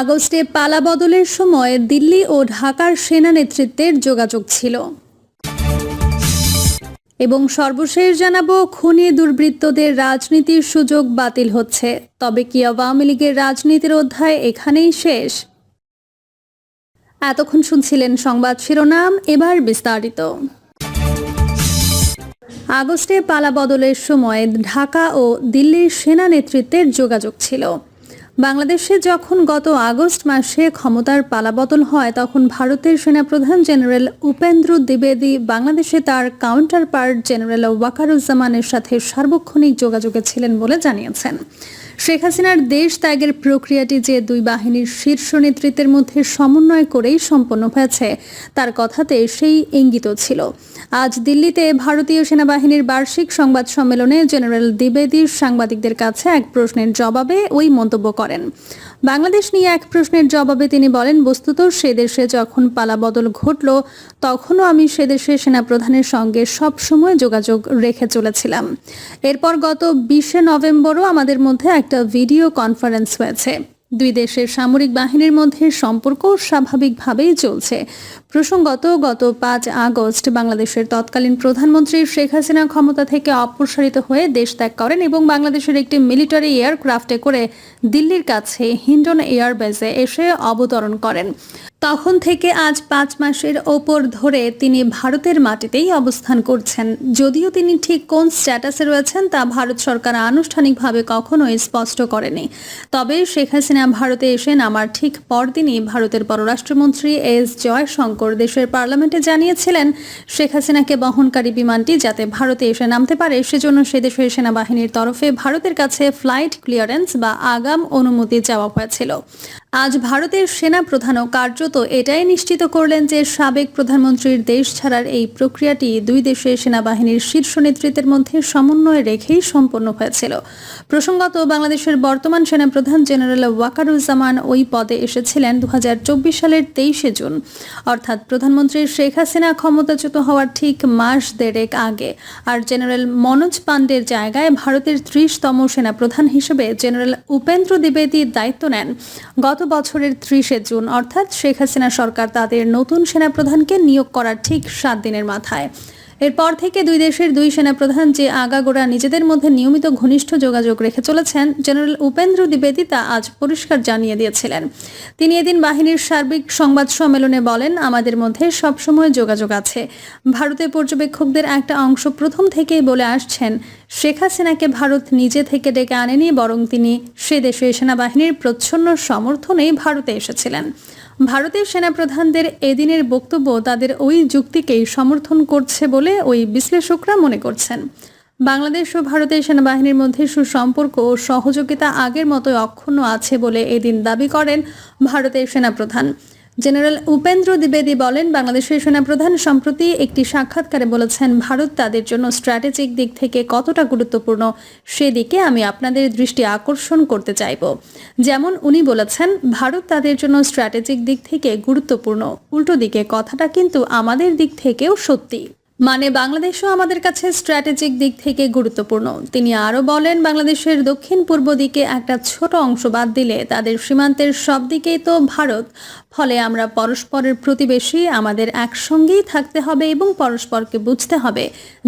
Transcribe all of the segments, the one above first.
আগস্টে পালা বদলের সময় দিল্লি ও ঢাকার সেনা নেতৃত্বের যোগাযোগ ছিল। এবং সর্বশেষ জানাব, খুনি দুর্বৃত্তদের রাজনীতির সুযোগ বাতিল হচ্ছে। তবে কি আওয়ামী লীগের রাজনীতির অধ্যায় এখানেই শেষ? এতক্ষণ শুনছিলেন সংবাদ শিরোনাম, এবার বিস্তারিত। আগস্টে পালা বদলের সময় ঢাকা ও দিল্লির সেনা নেতৃত্বের যোগাযোগ ছিল। বাংলাদেশে যখন গত আগস্ট মাসে ক্ষমতার পালাবদল হয়, তখন ভারতের সেনাপ্রধান জেনারেল উপেন্দ্র দ্বিবেদী বাংলাদেশে তার কাউন্টার পার্ট জেনারেল ওয়াকারুজ্জামানের সাথে সার্বক্ষণিক যোগাযোগে ছিলেন বলে জানিয়েছেন। শেখ হাসিনার দেশ ত্যাগের প্রক্রিয়াটি যে দুই বাহিনীর শীর্ষ নেতৃত্বের মধ্যে সমন্বয় করেই সম্পন্ন হয়েছে, তার কথাতে সেই ইঙ্গিত ছিল। আজ দিল্লিতে ভারতীয় সেনাবাহিনীর বার্ষিক সংবাদ সম্মেলনে জেনারেল দ্বিবেদী সাংবাদিকদের কাছে এক প্রশ্নের জবাবে ওই মন্তব্য করেন। বাংলাদেশ নিয়ে এক প্রশ্নের জবাবে তিনি বলেন, বস্তুত সে দেশে যখন পালাবদল ঘটল, তখনও আমি সে দেশের সেনাপ্রধানের সঙ্গে সবসময় যোগাযোগ রেখে চলেছিলাম। এরপর গত বিশে নভেম্বরও আমাদের মধ্যে একটা ভিডিও কনফারেন্স হয়েছে। দুই দেশের সামরিক বাহিনীর মধ্যে সম্পর্ক স্বাভাবিকভাবেই চলছে। প্রসঙ্গত, গত পাঁচ আগস্ট বাংলাদেশের তৎকালীন প্রধানমন্ত্রী শেখ হাসিনা ক্ষমতা থেকে অপসারিত হয়ে দেশ ত্যাগ করেন এবং বাংলাদেশের একটি মিলিটারি এয়ারক্রাফটে করে দিল্লির কাছে হিন্ডন এয়ারবেজে এসে অবতরণ করেন। তখন থেকে আজ পাঁচ মাসের ওপর ধরে তিনি ভারতের মাটিতেই অবস্থান করছেন। যদিও তিনি ঠিক কোন স্ট্যাটাসে রয়েছেন তা ভারত সরকার আনুষ্ঠানিকভাবে কখনোই স্পষ্ট করেনি। তবে শেখ হাসিনা ভারতে এসে নামার ঠিক পরদিনই ভারতের পররাষ্ট্রমন্ত্রী এস জয়শঙ্কর দেশের পার্লামেন্টে জানিয়েছিলেন, শেখ হাসিনাকে বহনকারী বিমানটি যাতে ভারতে এসে নামতে পারে, সেজন্য সে দেশের সেনাবাহিনীর তরফে ভারতের কাছে ফ্লাইট ক্লিয়ারেন্স বা আগাম অনুমতি চাওয়া হয়েছিল। আজ ভারতের সেনা প্রধানও কার্যত এটাই নিশ্চিত করলেন যে সাবেক প্রধানমন্ত্রীর দেশ ছাড়ার এই প্রক্রিয়াটি দুই দেশের সেনাবাহিনীর শীর্ষ নেতৃত্বের মধ্যে সমন্বয় রেখেই সম্পন্ন হয়েছিল। প্রসঙ্গত বাংলাদেশের বর্তমান সেনাপ্রধান জেনারেল ওয়াকারুজ্জামান ওই পদে এসেছিলেন দু সালের তেইশে জুন। অর্থাৎ প্রধানমন্ত্রী শেখ হাসিনা ক্ষমতাচ্যুত হওয়ার ঠিক মাস দেড়েক আগে আর জেনারেল মনোজ পান্ডের জায়গায় ভারতের ত্রিশতম সেনাপ্রধান হিসেবে জেনারেল উপেন্দ্র দ্বিবেদী দায়িত্ব নেন। গত বছরের ত্রিশে জুন, অর্থাৎ শেখ হাসিনা সরকার তাদের নতুন সেনাপ্রধানকে নিয়োগ করার ঠিক সাত দিনের মাথায়। এরপর থেকে দুই দেশের দুই সেনাপ্রধান যে আগাগোড়া নিজেদের মধ্যে নিয়মিত ঘনিষ্ঠ যোগাযোগ রেখে চলেছেন, জেনারেল উপেন্দ্র দ্বিবেদী তা আজ পরিষ্কার জানিয়ে দিয়েছিলেন। তিনি এদিন বাহিনীর সার্বিক সংবাদ সম্মেলনে বলেন, আমাদের মধ্যে সবসময় যোগাযোগ আছে। ভারতের পর্যবেক্ষকদের একটা অংশ প্রথম থেকেই বলে আসছেন, শেখ হাসিনাকে ভারত নিজে থেকে ডেকে আনেনি, বরং তিনি সে দেশের সেনাবাহিনীর প্রচ্ছন্ন সমর্থনেই ভারতে এসেছিলেন। ভারতের সেনাপ্রধানদের এদিনের বক্তব্য তাদের ওই যুক্তিকেই সমর্থন করছে বলে ওই বিশ্লেষকরা মনে করছেন। বাংলাদেশ ও ভারতের সেনাবাহিনীর মধ্যে সুসম্পর্ক ও সহযোগিতা আগের মতোই অক্ষুণ্ণ আছে বলে এদিন দাবি করেন ভারতের সেনাপ্রধান। জেনারেল উপেন্দ্র দ্বিবেদী বলেন, বাংলাদেশের সেনাপ্রধান সম্প্রতি একটি সাক্ষাৎকারে বলেছেন, ভারত তাদের জন্য স্ট্র্যাটেজিক দিক থেকে কতটা গুরুত্বপূর্ণ সেদিকে আমি আপনাদের দৃষ্টি আকর্ষণ করতে চাইব। যেমন উনি বলেছেন, ভারত তাদের জন্য স্ট্র্যাটেজিক দিক থেকে গুরুত্বপূর্ণ। উল্টো দিকে কথাটা কিন্তু আমাদের দিক থেকেও সত্যি। মানে বাংলাদেশও আমাদের কাছে স্ট্র্যাটেজিক দিক থেকে গুরুত্বপূর্ণ। তিনি আরও বলেন, বাংলাদেশের দক্ষিণ পূর্ব দিকে একটা ছোট অংশ বাদ দিলে তাদের সীমান্তের সব দিকেই তো ভারত। ফলে আমরা পরস্পরের প্রতিবেশী, আমাদের একসঙ্গেই থাকতে হবে এবং পরস্পরকে বুঝতে হবে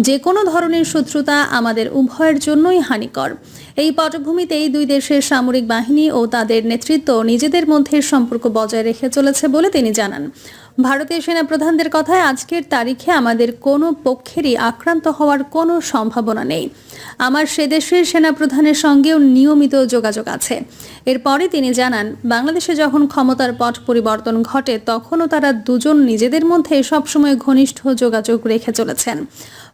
যে কোনো ধরনের শত্রুতা আমাদের উভয়ের জন্যই হানিকর। এই পটভূমিতেই দুই দেশের সামরিক বাহিনী ও তাদের নেতৃত্ব নিজেদের মধ্যে সম্পর্ক বজায় রেখে চলেছে বলে তিনি জানান। ভারতীয় সেনাপ্রধানদের কথায় আজকের তারিখে আমাদের কোনো পক্ষেরই আক্রান্ত হওয়ার কোনো সম্ভাবনা নেই। আমার সে দেশের সেনাপ্রধানের সঙ্গেও নিয়মিত যোগাযোগ আছে। এরপরে তিনি জানান, বাংলাদেশে যখন ক্ষমতার পট পরিবর্তন ঘটে, তখনও তারা দুজন নিজেদের মধ্যে সবসময় ঘনিষ্ঠ যোগাযোগ রেখে চলেছেন।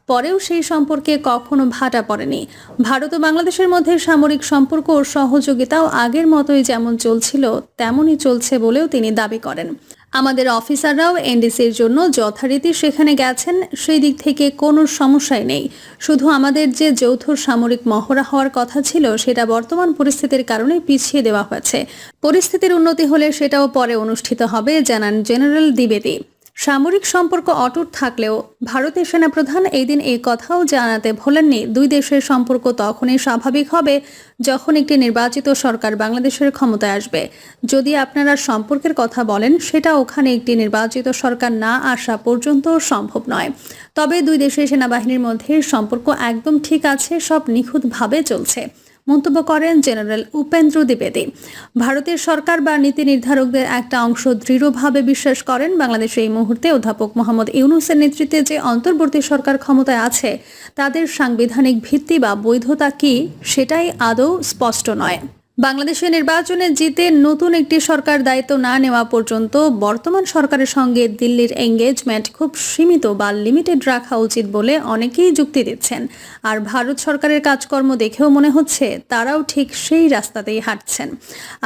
পরেও সেই সম্পর্কে কখনো ভাটা পড়েনি। ভারত ও বাংলাদেশের মধ্যে সামরিক সম্পর্ক ও সহযোগিতাও আগের মতোই যেমন চলছিল, তেমনই চলছে বলেও তিনি দাবি করেন। আমাদের অফিসাররাও এনডিসির জন্য যথারীতি সেখানে গেছেন, সেই দিক থেকে কোনো সমস্যাই নেই। শুধু আমাদের যে যৌথ সামরিক মহড়া হওয়ার কথা ছিল, সেটা বর্তমান পরিস্থিতির কারণে পিছিয়ে দেওয়া হয়েছে। পরিস্থিতির উন্নতি হলে সেটাও পরে অনুষ্ঠিত হবে, জানান জেনারেল দ্বিবেদী। সামরিক সম্পর্ক অটুট থাকলেও ভারতের সেনাপ্রধান এই দিন এই কথাও জানাতে ভোলেননি। দুই দেশের সম্পর্ক তখনই স্বাভাবিক হবে যখন একটি নির্বাচিত সরকার বাংলাদেশের ক্ষমতায় আসবে। যদি আপনারা সম্পর্কের কথা বলেন, সেটা ওখানে একটি নির্বাচিত সরকার না আসা পর্যন্ত সম্ভব নয়। তবে দুই দেশের সেনাবাহিনীর মধ্যে সম্পর্ক একদম ঠিক আছে, সব নিখুঁতভাবে চলছে। মন্তব্য করেন জেনারেল উপেন্দ্র দ্বিবেদী। ভারতের সরকার বা নীতি নির্ধারকদের একটা অংশ দৃঢ়ভাবে বিশ্বাস করেন। বাংলাদেশে এই মুহূর্তে অধ্যাপক মোহাম্মদ ইউনুসের নেতৃত্বে যে অন্তর্বর্তী সরকার ক্ষমতায় আছে, তাদের সাংবিধানিক ভিত্তি বা বৈধতা কি, সেটাই আদৌ স্পষ্ট নয়। বাংলাদেশের নির্বাচনে জিতে নতুন একটি সরকার দায়িত্ব না নেওয়া পর্যন্ত বর্তমান সরকারের সঙ্গে দিল্লির এঙ্গেজমেন্ট খুব সীমিত বা লিমিটেড রাখা উচিত বলে অনেকেই যুক্তি দিচ্ছেন। আর ভারত সরকারের কাজকর্ম দেখেও মনে হচ্ছে তারাও ঠিক সেই রাস্তাতেই হাঁটছেন।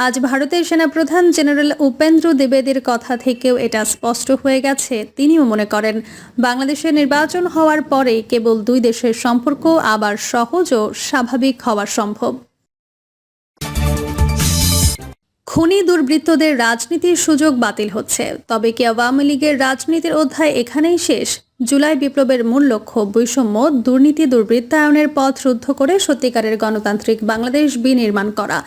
আজ ভারতের সেনাপ্রধান জেনারেল উপেন্দ্র দ্বিবেদীর কথা থেকেও এটা স্পষ্ট হয়ে গেছে, তিনিও মনে করেন, বাংলাদেশে নির্বাচন হওয়ার পরে কেবল দুই দেশের সম্পর্ক আবার সহজ ও স্বাভাবিক হওয়া সম্ভব। খুনি দুর্বৃত্তদের রাজনীতির সুযোগ বাতিল হচ্ছে। তবে কি আওয়ামী লীগের রাজনীতির অধ্যায় এখানেই শেষ? জুলাই বিপ্লবের মূল লক্ষ্য, বৈষম্য, দুর্নীতি, দুর্বৃত্তায়নের পথ রুদ্ধ করে সত্যিকারের গণতান্ত্রিক বাংলাদেশ বিনির্মাণ করা।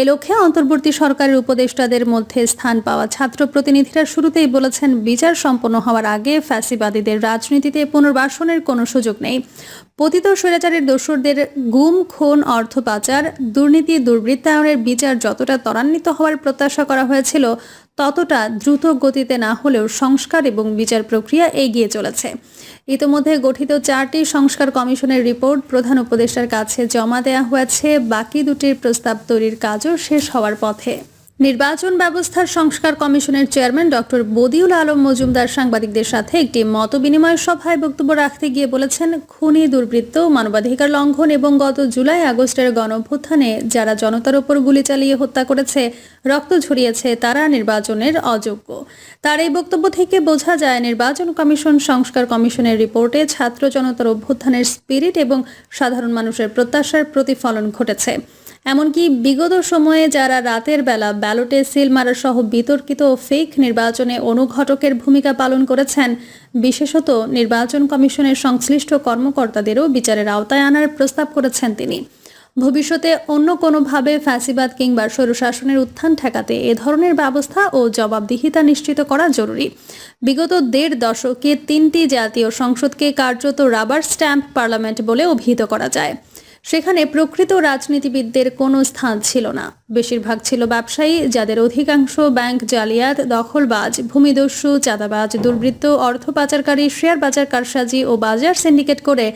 এ লক্ষ্যে অন্তর্বর্তী সরকারের উপদেষ্টাদের মধ্যে স্থান পাওয়া ছাত্র প্রতিনিধিরা শুরুতেই বলেছেন, বিচার সম্পন্ন হওয়ার আগে ফ্যাসিবাদীদের রাজনীতিতে পুনর্বাসনের কোনো সুযোগ নেই। পতিত স্বৈরাচারের দোসরদের গুম, খুন, অর্থ পাচার, দুর্নীতি, দুর্বৃত্তায়নের বিচার যতটা ত্বরান্বিত হওয়ার প্রত্যাশা করা হয়েছিল, ততটা দ্রুত গতিতে না হলেও সংস্কার এবং বিচার প্রক্রিয়া এগিয়ে চলেছে। ইতোমধ্যে গঠিত চারটি সংস্কার কমিশনের রিপোর্ট প্রধান উপদেষ্টার কাছে জমা দেওয়া হয়েছে। বাকি দুটির প্রস্তাব তৈরির কাজও শেষ হওয়ার পথে। নির্বাচন ব্যবস্থার সংস্কার কমিশনের চেয়ারম্যান ডক্টর বদিউল আলম মজুমদার সাংবাদিকদের সাথে একটি মত বিনিময় সভায় বক্তব্য রাখতে গিয়ে বলেছেন, খুনি, দুর্বৃত্ত, মানবাধিকার লঙ্ঘন এবং গত জুলাই আগস্টের গণঅভ্যুত্থানে যারা জনতার ওপর গুলি চালিয়ে হত্যা করেছে, রক্ত ঝরিয়েছে, তারা নির্বাচনের অযোগ্য। তার এই বক্তব্য থেকে বোঝা যায়, নির্বাচন কমিশন, সংস্কার কমিশনের রিপোর্টে ছাত্র জনতার অভ্যুত্থানের স্পিরিট এবং সাধারণ মানুষের প্রত্যাশার প্রতিফলন ঘটেছে। এমনকি বিগত সময়ে যারা রাতের বেলা ব্যালটে সিল মারা সহ বিতর্কিত ফেক নির্বাচনে অনুঘটকের ভূমিকা পালন করেছেন, বিশেষত নির্বাচন কমিশনের সংশ্লিষ্ট কর্মকর্তাদেরও বিচারের আওতায় আনার প্রস্তাব করেছেন তিনি। ভবিষ্যতে অন্য কোনোভাবে ফ্যাসিবাদ কিংবা স্বৈরশাসনের উত্থান ঠেকাতে এ ধরনের ব্যবস্থা ও জবাবদিহিতা নিশ্চিত করা জরুরি। বিগত দেড় দশকে তিনটি জাতীয় সংসদকে কার্যত রাবার স্ট্যাম্প পার্লামেন্ট বলে অভিহিত করা যায়। সেখানে প্রকৃত রাজনীতিবিদদের কোনো স্থান ছিল না। বেশিরভাগ ছিল ব্যবসায়ী, যাদের অধিকাংশ ব্যাংক জালিয়াত, দখলবাজ, ভূমিদস্যু, চাঁদাবাজ, দুর্বৃত্ত, অর্থ পাচারকারী, শেয়ার বাজার কারসাজি ও বাজার সিন্ডিকেট করে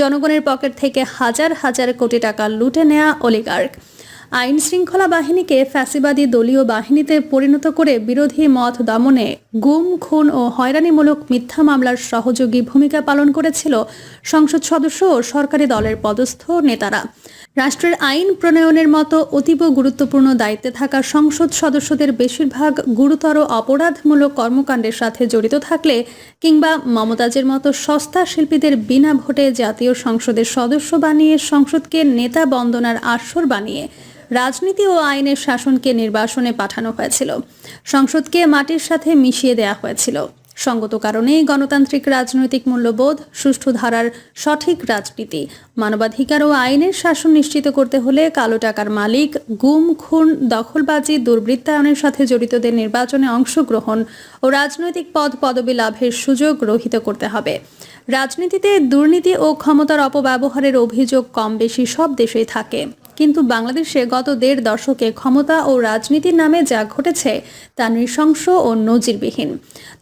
জনগণের পকেট থেকে হাজার হাজার কোটি টাকা লুটে নেয়া অলিগার্ক। আইন শৃঙ্খলা বাহিনীকে ফ্যাসিবাদী দলীয় বাহিনীতে পরিণত করে বিরোধী মত দমনে গুম, খুন ও হয়রানিমূলক মিথ্যা মামলার সহযোগী ভূমিকা পালন করেছিল সংসদ সদস্য ও সরকারি দলের পদস্থ নেতারা। রাষ্ট্রের আইন প্রণয়নের মতো অতীব গুরুত্বপূর্ণ দায়িত্বে থাকা সংসদ সদস্যদের বেশিরভাগ গুরুতর অপরাধমূলক কর্মকাণ্ডের সাথে জড়িত থাকলে কিংবা মমতাজের মতো সস্তা শিল্পীদের বিনা ভোটে জাতীয় সংসদের সদস্য বানিয়ে সংসদকে নেতা বন্দনার আসর বানিয়ে রাজনীতি ও আইনের শাসনকে নির্বাসনে পাঠানো হয়েছিল। সংসদকে মাটির সাথে মিশিয়ে দেয়া হয়েছিল। সঙ্গত কারণেই গণতান্ত্রিক রাজনৈতিক মূল্যবোধ, সুষ্ঠু ধারার সঠিক রাজনীতি, মানবাধিকার ও আইনের শাসন নিশ্চিত করতে হলে কালো টাকার মালিক, গুম, খুন, দখলবাজি, দুর্বৃত্তায়নের সাথে জড়িতদের নির্বাচনে অংশগ্রহণ ও রাজনৈতিক পদ পদবি লাভের সুযোগ রহিত করতে হবে। রাজনীতিতে দুর্নীতি ও ক্ষমতার অপব্যবহারের অভিযোগ কম বেশি সব দেশেই থাকে। কিন্তু বাংলাদেশে গত দেড় দশকে ক্ষমতা ও রাজনীতির নামে যা ঘটেছে তা নৃশংস ও নজিরবিহীন।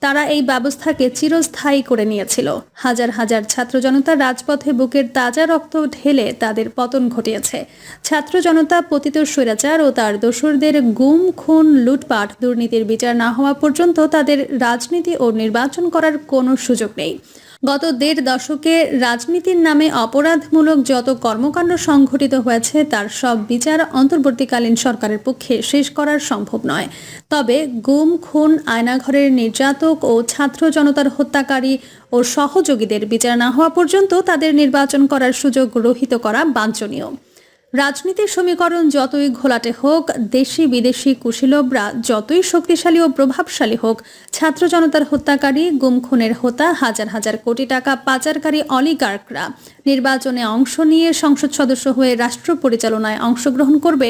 তারা এই ব্যবস্থাকে চিরস্থায়ী করে নিয়েছিল। হাজার হাজার ছাত্র জনতা রাজপথে বুকের তাজা রক্ত ঢেলে তাদের পতন ঘটিয়েছে। ছাত্র জনতা পতিত স্বৈরাচার ও তার দোসরদের গুম, খুন, লুটপাট, দুর্নীতির বিচার না হওয়া পর্যন্ত তাদের রাজনীতি ও নির্বাচন করার কোনো সুযোগ নেই। গত দেড় দশকে রাজনীতির নামে অপরাধমূলক যত কর্মকাণ্ড সংঘটিত হয়েছে, তার সব বিচার অন্তর্বর্তীকালীন সরকারের পক্ষে শেষ করার সম্ভব নয়। তবে গুম, খুন, আয়নাঘরের নির্যাতক ও ছাত্র জনতার হত্যাকারী ও সহযোগীদের বিচার না হওয়া পর্যন্ত তাদের নির্বাচন করার সুযোগ রহিত করা বাঞ্ছনীয়। রাজনীতির সমীকরণ যতই ঘোলাটে হোক দেশি বিদেশি কুশীলবরা যতই শক্তিশালী ও প্রভাবশালী হোক, ছাত্র জনতার হত্যাকারী, গুম খুনের হোতা, হাজার হাজার কোটি টাকা পাচারকারী অলিগার্করা নির্বাচনে অংশ নিয়ে সংসদ সদস্য হয়ে রাষ্ট্র পরিচালনায় অংশগ্রহণ করবে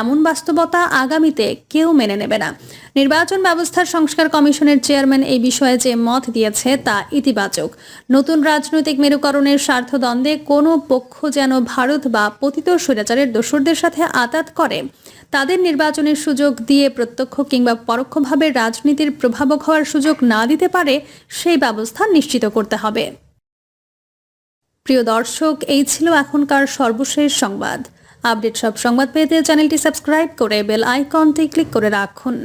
এমন বাস্তবতা আগামীতে কেউ মেনে নেবে না। নির্বাচন ব্যবস্থার সংস্কার কমিশনের চেয়ারম্যান এই বিষয়ে যে মত দিয়েছে তা ইতিবাচক। নতুন রাজনৈতিক মেরুকরণের স্বার্থদ্বন্দ্বে কোনো পক্ষ যেন ভারত বা পতিত স্বৈরাচারের দোসরদের সাথে আতাত করে। তাদের নির্বাচনের সুযোগ দিয়ে প্রত্যক্ষ কিংবা পরোক্ষভাবে রাজনীতির প্রভাবক হওয়ার সুযোগ না দিতে পারে, সেই ব্যবস্থা নিশ্চিত করতে হবে। প্রিয় দর্শক, এই ছিল এখনকার সর্বশেষ সংবাদ। আপডেট সব সংবাদ পেতে চ্যানেলটি সাবস্ক্রাইব করে বেল আইকনটি ক্লিক করে রাখুন।